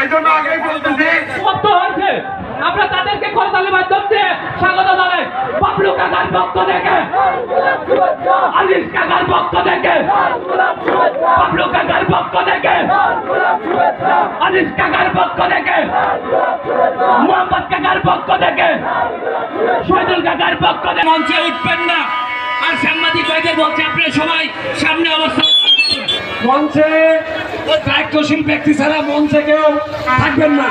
এই জন্য আগে বলতেছি আমরা তাদেরকে করতালি মাধ্যম স্বাগত জানাই। বাবলু কাকার পক্ষ থেকে। আলিস কাকার পক্ষ থেকে। বাবলু কাকার পক্ষ থেকে। আলিস কাকার পক্ষ থেকে। মোহাম্মদ কাকার পক্ষ থেকে। শহীদুল কাকার পক্ষ থেকে। মঞ্চে উঠবেন না। আর সাংবাদিক ভাইদের বলছে আপনারা সবাই সামনে অবস্থান করুন। মঞ্চে দায়িত্বশীল ব্যক্তি ছাড়া মঞ্চে থেকেও থাকবেন না।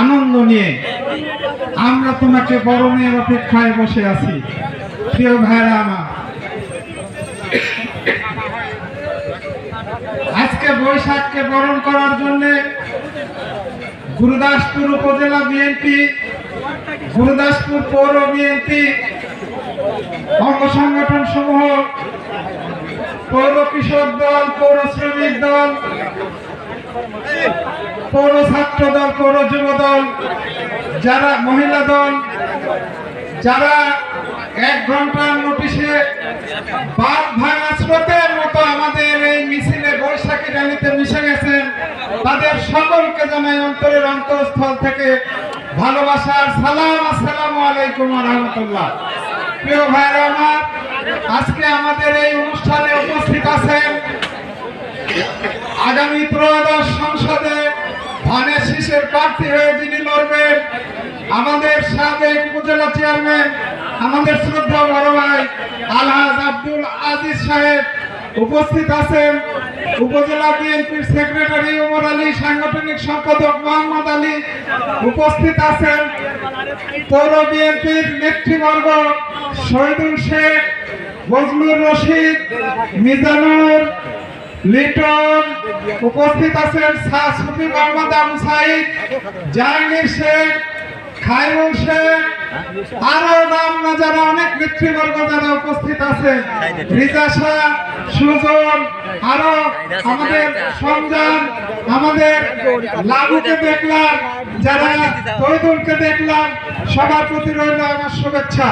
আনন্দ নিয়ে। আমরা তোমাকে বরণের অপেক্ষায় বসে আছি। প্রিয় ভাইরা আমার। আজকে বৈশাখকে বরণ করার জন্য গুরুদাসপুর উপজেলা বিএনপি, গুরুদাসপুর পৌর বিএনপি, অঙ্গ সংগঠন সমূহ, পৌর কৃষক দল, পৌর শ্রমিক দল পৌর ছাত্র দল, পৌর যুব দল, যারা মহিলা দল, যারা এক ঘণ্টার নোটিশে বাদ ভাঙা স্রোতের মতো আমাদের এই মিছিলে বৈশাখী র্যালিতে মিশে গেছেন, তাদের সকলকে জানাই অন্তরের অন্তঃস্থল থেকে ভালোবাসার সালাম, আসসালামু আলাইকুম রহমতুল্লাহ। প্রিয় ভাইরা আমার, আজকে আমাদের এই অনুষ্ঠানে উপস্থিত আছেন আগামী ত্রয়োদশ সংসদে ধানের শীষের প্রার্থী হয়ে যিনি লড়বেন, আমাদের সাবেক উপজেলা চেয়ারম্যান, আমাদের শ্রদ্ধা বড় ভাই আলহাজ আব্দুল আজিজ সাহেব উপস্থিত আছেন। উপজেলা বিএনপির সেক্রেটারি ওমর আলী, সাংগঠনিক সম্পাদক মোহাম্মদ আলী উপস্থিত আছেন। পৌর বিএনপির নেতৃবর্গ শহীদুল শেখ বজলুর রশিদ, মিজানুর লিটন, উপস্থিত আছেন শাহ সুফি মোহাম্মদ আবু সাইদ, জাহাঙ্গীর শেখ খায়রুল শেখ, আরও নাম না যারা অনেক নেতৃবর্গ যারা উপস্থিত আছেন। রিজা শাহ, সুজন, আরও আমাদের সঞ্জান, আমাদের লাভুকে দেখলাম, যারা তৈদুলকে দেখলাম, সবার প্রতি রইল আমার শুভেচ্ছা।